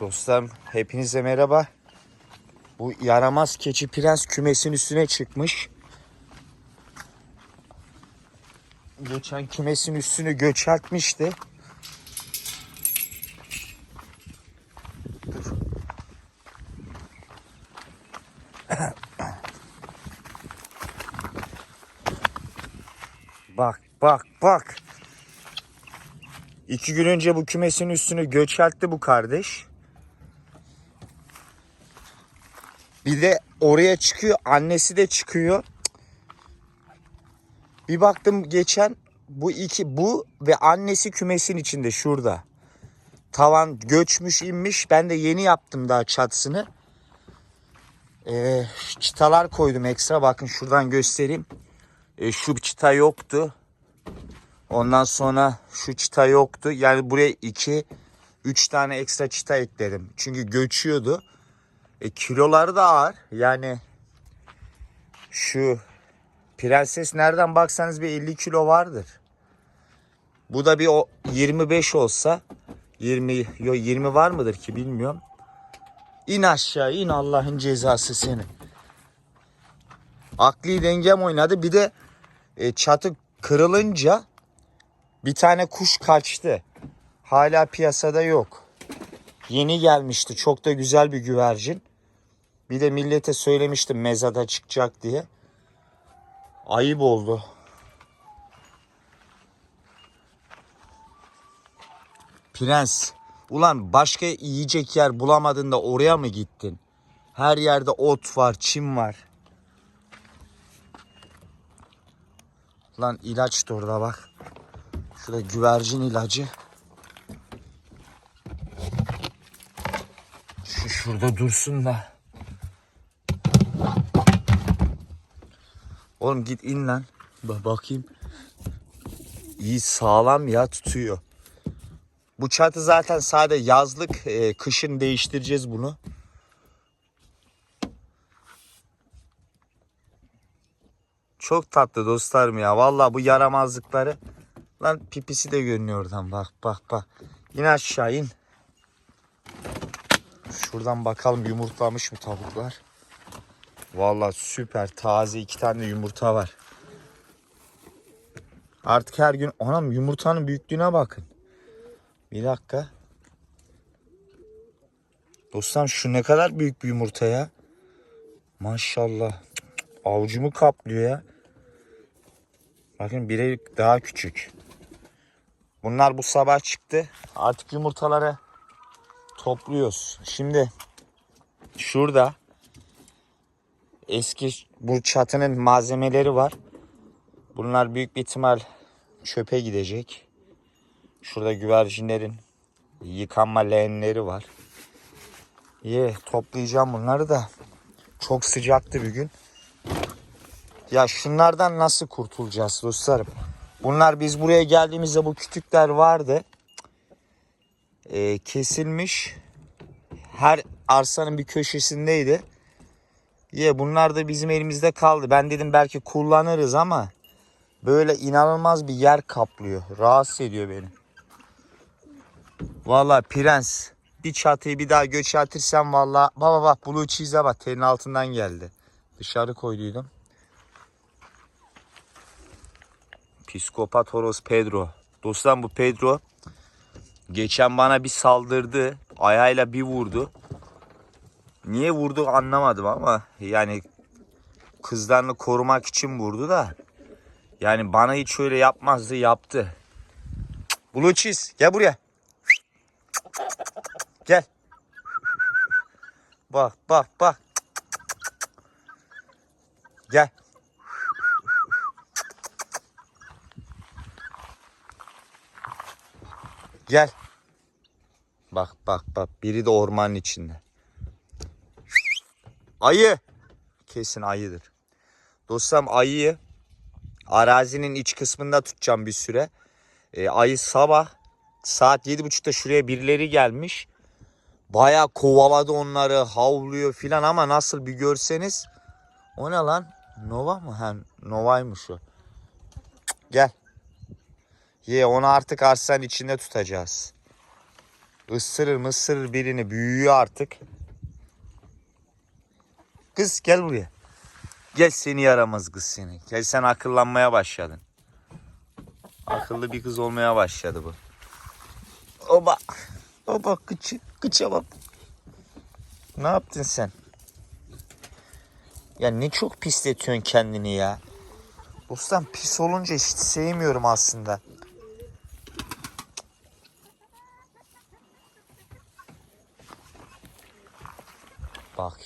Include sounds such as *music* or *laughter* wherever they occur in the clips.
Dostlarım hepinize merhaba. Bu yaramaz keçi prens kümesin üstüne çıkmış. Geçen kümesin üstünü göçertmişti. Dur. bak bak bak. İki gün önce bu kümesin üstünü göçertti bu kardeş. Bir de oraya çıkıyor. Annesi de çıkıyor. Bir baktım geçen bu iki bu ve annesi kümesin içinde şurada. Tavan göçmüş inmiş. Ben de yeni yaptım daha çatısını. Ee, çıtalar koydum ekstra. Bakın şuradan göstereyim. Ee, şu çıta yoktu. Ondan sonra şu çıta yoktu. Yani buraya iki, üç tane ekstra çıta ekledim. Çünkü göçüyordu. E, kiloları da ağır. Yani şu prenses nereden baksanız bir 50 kilo vardır. Bu da bir o 25 olsa 20 yo 20 var mıdır ki bilmiyorum. İn aşağı in Allah'ın cezası seni. Akli dengem oynadı. Bir de e, çatı kırılınca bir tane kuş kaçtı. Hala piyasada yok. Yeni gelmişti. Çok da güzel bir güvercin. Bir de millete söylemiştim mezada çıkacak diye. Ayıp oldu. Prens. Ulan başka yiyecek yer bulamadın da oraya mı gittin? Her yerde ot var, çim var. Lan ilaç da orada bak. Şurada güvercin ilacı. Şu şurada dursun da. Oğlum git in lan. Bak bakayım. İyi sağlam ya tutuyor. Bu çatı zaten sade yazlık. e, kışın değiştireceğiz bunu. Çok tatlı dostlarım ya. Vallahi bu yaramazlıkları. Lan pipisi de görünüyor oradan. Bak bak bak. İn aşağı in. Şuradan bakalım yumurtlamış mı tavuklar. Vallahi süper taze iki tane yumurta var. Artık her gün anam yumurtanın büyüklüğüne bakın. Bir dakika. Dostum şu ne kadar büyük bir yumurta ya. Maşallah. Avucumu kaplıyor ya. Bakın biri daha küçük. Bunlar bu sabah çıktı. Artık yumurtaları topluyoruz. Şimdi şurada eski bu çatının malzemeleri var. Bunlar büyük bir ihtimal çöpe gidecek. Şurada güvercinlerin yıkanma leğenleri var. Ye toplayacağım bunları da. Çok sıcaktı bir gün. Ya şunlardan nasıl kurtulacağız dostlarım? Bunlar biz buraya geldiğimizde bu kütükler vardı. Ee, kesilmiş. Her arsanın bir köşesindeydi. Ye bunlar da bizim elimizde kaldı. Ben dedim belki kullanırız ama böyle inanılmaz bir yer kaplıyor. Rahatsız ediyor beni. Vallahi prens bir çatıyı bir daha göçertirsem vallahi baba bak blue cheese'e bak telin altından geldi. Dışarı koyduydum. Psikopat horoz Pedro. Dostlar bu Pedro geçen bana bir saldırdı. Ayağıyla bir vurdu. Niye vurdu anlamadım ama yani kızlarını korumak için vurdu da yani bana hiç öyle yapmazdı yaptı. Cheese gel buraya. Gel. Bak bak bak. Gel. Gel. Bak bak bak biri de ormanın içinde. Ayı. Kesin ayıdır. Dostum ayıyı arazinin iç kısmında tutacağım bir süre. E, ayı sabah saat yedi buçukta şuraya birileri gelmiş. Baya kovaladı onları havluyor filan ama nasıl bir görseniz. O ne lan? Nova mı? Ha, Nova'ymış o. Gel. Ye onu artık arsanın içinde tutacağız. Isırır mısırır birini büyüyor artık. Kız gel buraya. Gel seni yaramaz kız seni. Gel sen akıllanmaya başladın. Akıllı bir kız olmaya başladı bu. Oba. Oba kıçı. Kıça bak. Ne yaptın sen? Ya ne çok pisletiyorsun kendini ya. Dostum pis olunca hiç sevmiyorum aslında.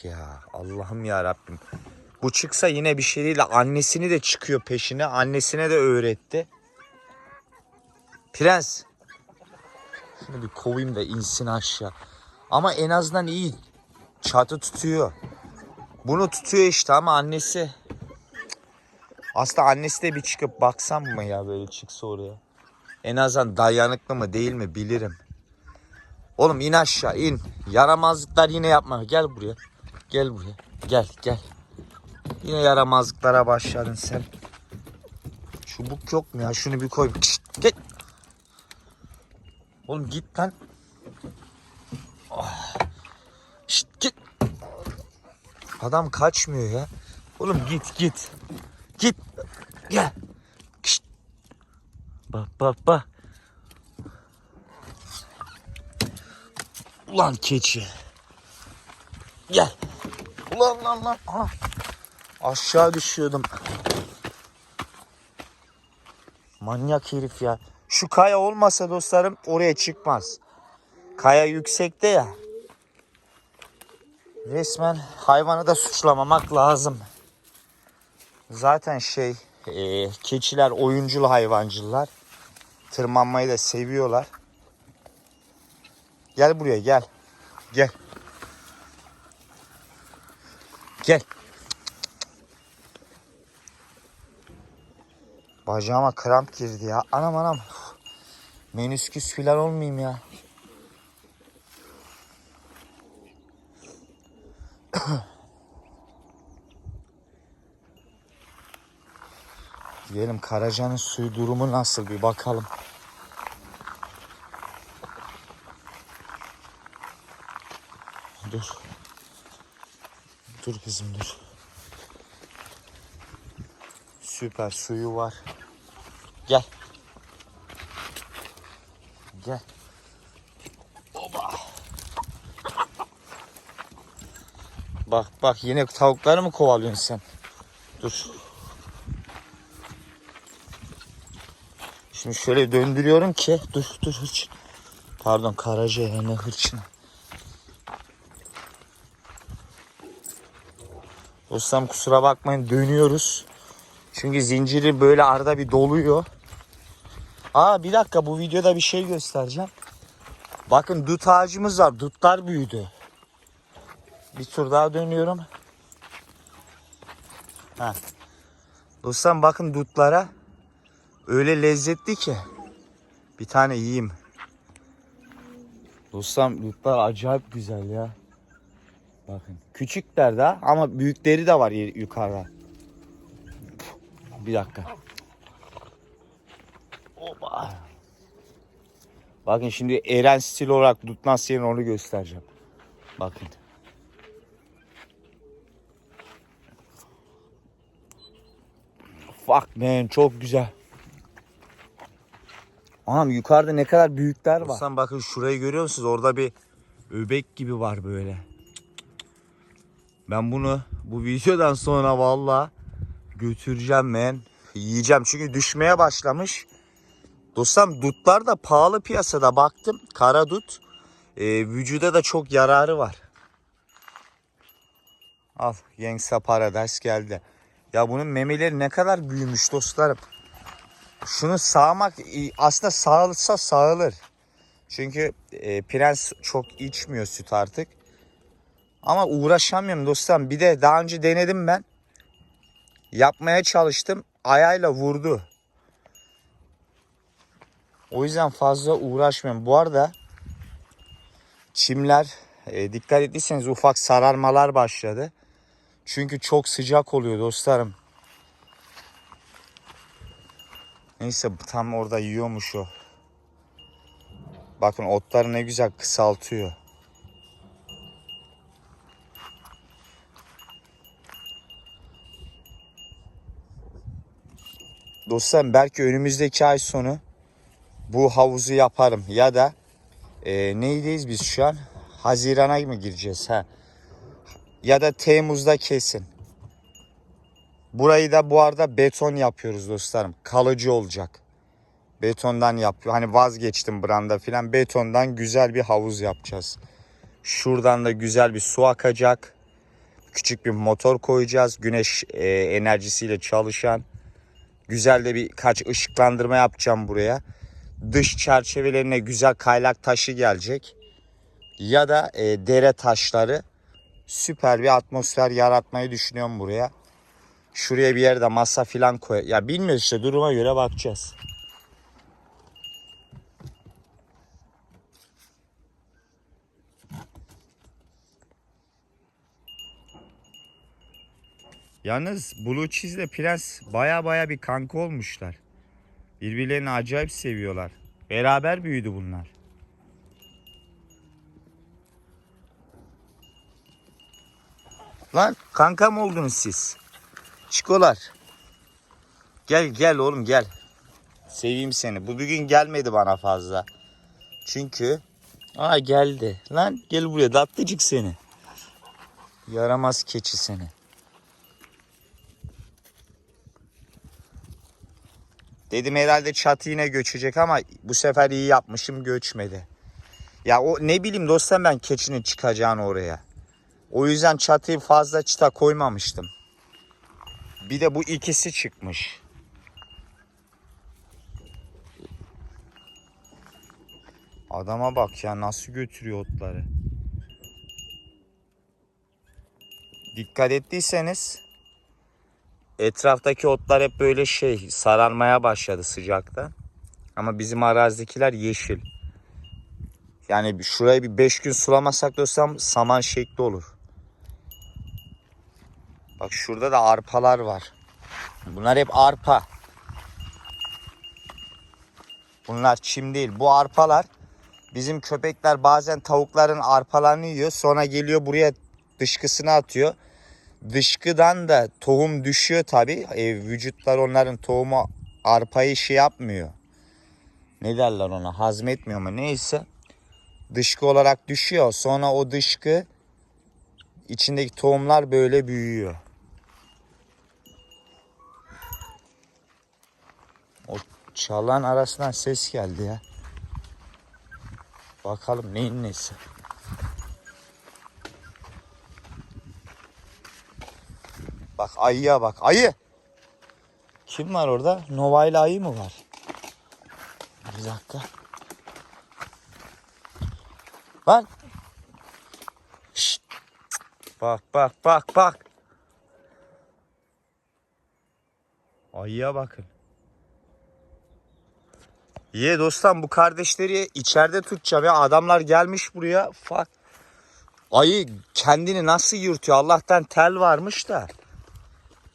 Ya Allah'ım ya Rabbim. Bu çıksa yine bir şey değil. Annesini de çıkıyor peşine. Annesine de öğretti. Prens. Şunu bir kovayım da insin aşağı. Ama en azından iyi. Çatı tutuyor. Bunu tutuyor işte ama annesi. Aslında annesi de bir çıkıp baksam mı ya böyle çıksa oraya. En azından dayanıklı mı değil mi bilirim. Oğlum in aşağı in. Yaramazlıklar yine yapma. Gel buraya. Gel buraya. Gel gel. Yine yaramazlıklara başladın sen. Çubuk yok mu ya? Şunu bir koy. Şşt, git. Oğlum git lan. Ah. Şşt, git. Adam kaçmıyor ya. Oğlum git git. Git. Gel. Şşt. Bak bak bak. Ulan keçi. Gel. Ulan lan lan. Aha. Aşağı düşüyordum. Manyak herif ya. Şu kaya olmasa dostlarım oraya çıkmaz. Kaya yüksekte ya. Resmen hayvanı da suçlamamak lazım. Zaten şey e, keçiler oyuncul hayvancılar. Tırmanmayı da seviyorlar. Gel buraya gel. Gel. Gel. Bacağıma kramp girdi ya. Anam anam. Menüsküs filan olmayayım ya. *coughs* Diyelim Karaca'nın suyu durumu nasıl bir bakalım. Dur. Dur kızım dur. Süper suyu var. Gel. Gel. Oba. Bak bak yine tavukları mı kovalıyorsun sen? Dur. Şimdi şöyle döndürüyorum ki dur dur hırçın. Pardon karaca ya ne hırçın. Dostum kusura bakmayın dönüyoruz. Çünkü zinciri böyle arada bir doluyor. Aa bir dakika bu videoda bir şey göstereceğim. Bakın dut ağacımız var. Dutlar büyüdü. Bir tur daha dönüyorum. Ha. Dostum bakın dutlara. Öyle lezzetli ki. Bir tane yiyeyim. Dostum dutlar acayip güzel ya. Bakın küçükler de ama büyükleri de var yukarıda. Bir dakika. Oba. Bakın şimdi Eren stil olarak dut nasıl yenir onu göstereceğim. Bakın. Fuck man çok güzel. Anam yukarıda ne kadar büyükler var. Dostum bakın şurayı görüyor musunuz? Orada bir öbek gibi var böyle. Ben bunu bu videodan sonra valla götüreceğim ben. Yiyeceğim çünkü düşmeye başlamış. Dostum dutlar da pahalı piyasada baktım. Kara dut. Ee, vücuda da çok yararı var. Al Gangsta Paradise geldi. Ya bunun memeleri ne kadar büyümüş dostlarım. Şunu sağmak aslında sağılsa sağılır. Çünkü e, prens çok içmiyor süt artık. Ama uğraşamıyorum dostum. Bir de daha önce denedim ben. Yapmaya çalıştım. Ayağıyla vurdu. O yüzden fazla uğraşmıyorum. Bu arada çimler e, dikkat ettiyseniz ufak sararmalar başladı. Çünkü çok sıcak oluyor dostlarım. Neyse tam orada yiyormuş o. Bakın otları ne güzel kısaltıyor. Dostlarım belki önümüzdeki ay sonu bu havuzu yaparım ya da e, neydeyiz biz şu an? Hazirana mı gireceğiz ha? Ya da Temmuz'da kesin. Burayı da bu arada beton yapıyoruz dostlarım. Kalıcı olacak. Betondan yapıyor. Hani vazgeçtim branda filan. Betondan güzel bir havuz yapacağız. Şuradan da güzel bir su akacak. Küçük bir motor koyacağız. Güneş e, enerjisiyle çalışan. Güzel de birkaç ışıklandırma yapacağım buraya. Dış çerçevelerine güzel kaylak taşı gelecek. Ya da e, dere taşları. Süper bir atmosfer yaratmayı düşünüyorum buraya. Şuraya bir yerde masa filan koy. Ya bilmiyoruz işte duruma göre bakacağız. Yalnız Blue Cheese ile Prens baya baya bir kanka olmuşlar. Birbirlerini acayip seviyorlar. Beraber büyüdü bunlar. Lan kanka mı oldunuz siz? Çikolar. Gel gel oğlum gel. Seveyim seni. Bu bugün gelmedi bana fazla. Çünkü Aa geldi. Lan gel buraya tatlıcık seni. Yaramaz keçi seni. Dedim herhalde çatı yine göçecek ama bu sefer iyi yapmışım göçmedi. Ya o ne bileyim dostum ben keçinin çıkacağını oraya. O yüzden çatıyı fazla çıta koymamıştım. Bir de bu ikisi çıkmış. Adama bak ya nasıl götürüyor otları. Dikkat ettiyseniz etraftaki otlar hep böyle şey sararmaya başladı sıcakta. Ama bizim arazidekiler yeşil. Yani şurayı bir 5 gün sulamasak dostum saman şekli olur. Bak şurada da arpalar var. Bunlar hep arpa. Bunlar çim değil. Bu arpalar bizim köpekler bazen tavukların arpalarını yiyor. Sonra geliyor buraya dışkısını atıyor. Dışkıdan da tohum düşüyor tabi. E, vücutlar onların tohumu arpayı şey yapmıyor. Ne derler ona hazmetmiyor mu neyse. Dışkı olarak düşüyor. Sonra o dışkı içindeki tohumlar böyle büyüyor. O çalan arasından ses geldi ya. Bakalım neyin nesi. Bak ayıya bak. Ayı. Kim var orada? Nova ile ayı mı var? Bir dakika. Lan. Şşt. Bak bak bak bak. Ayıya bakın. Ye dostum bu kardeşleri içeride tutacağım ya. Adamlar gelmiş buraya. Bak. Ayı kendini nasıl yırtıyor? Allah'tan tel varmış da.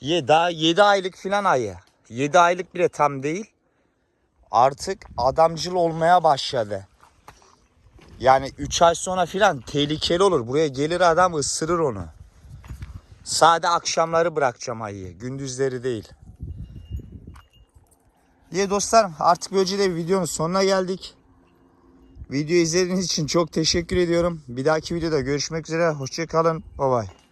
Ye daha 7 aylık filan ayı. 7 aylık bile tam değil. Artık adamcıl olmaya başladı. Yani 3 ay sonra filan tehlikeli olur. Buraya gelir adam ısırır onu. Sade akşamları bırakacağım ayıyı. Gündüzleri değil. Diye dostlarım artık böylece de videonun sonuna geldik. Video izlediğiniz için çok teşekkür ediyorum. Bir dahaki videoda görüşmek üzere. Hoşçakalın. Bye bye.